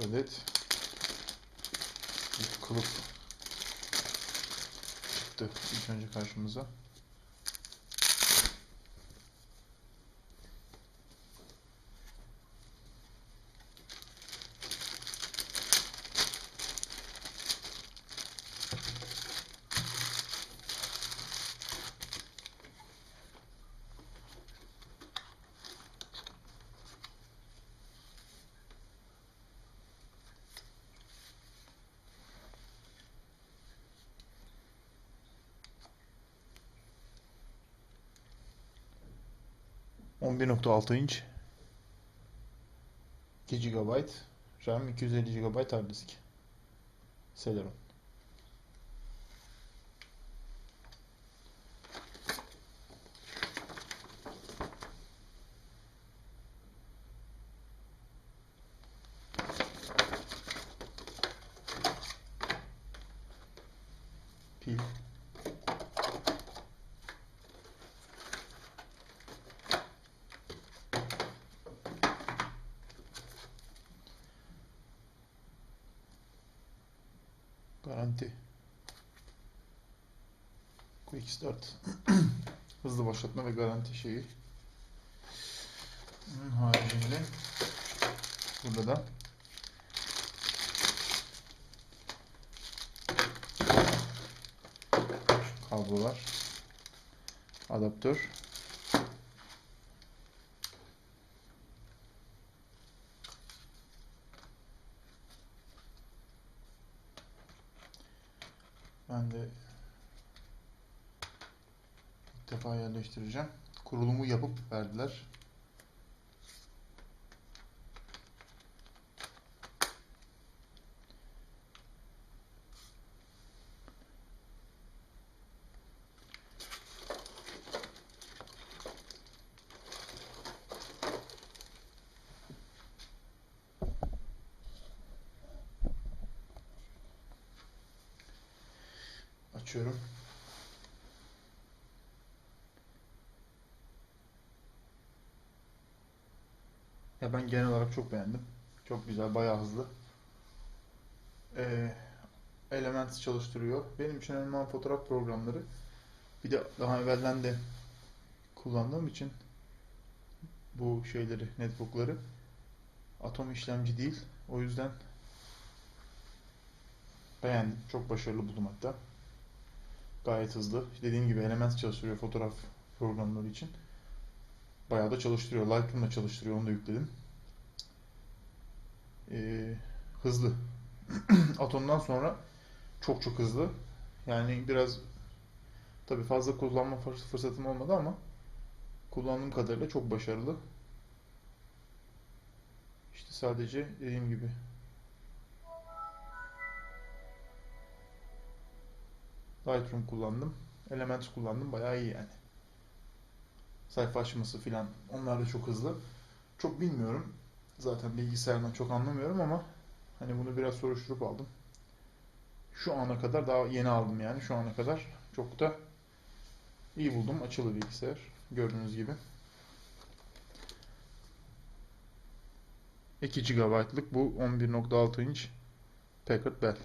adet bir kılıf çıktı ilk önce karşımıza. On bir nokta altı inç. 2 GB RAM 250 GB hard disk. Celeron Garanti. Quick Start. Hızlı başlatma ve garanti şeyi. Bunun haricinde burada da kablolar, adaptör, Ben de ilk defa yerleştireceğim. Kurulumu yapıp verdiler. Açıyorum. Ya ben genel olarak çok beğendim. Çok güzel, bayağı hızlı. Ee, Elements çalıştırıyor. Benim için önemli olan fotoğraf programları. Bir de daha evvelden de kullandığım için bu şeyleri, netbookları atom işlemci değil. O yüzden beğendim. Çok başarılı buldum hatta. Gayet hızlı. Dediğim gibi Elements çalıştırıyor fotoğraf programları için. Bayağı da çalıştırıyor. Lightroom'da çalıştırıyor. Onu da yükledim. Ee, hızlı. Atom'dan sonra çok çok hızlı. Yani biraz tabii fazla kullanma fırs- fırsatım olmadı ama kullandığım kadarıyla çok başarılı. İşte sadece dediğim gibi Lightroom kullandım. Elements kullandım. Bayağı iyi yani. Sayfa açması filan. Onlar da çok hızlı. Çok bilmiyorum. Zaten bilgisayardan çok anlamıyorum ama hani bunu biraz soruşturup aldım. Şu ana kadar daha yeni aldım yani. Şu ana kadar çok da iyi buldum. Açılı bilgisayar. Gördüğünüz gibi. 2 GB'lık bu 11.6 inç Packard Bell.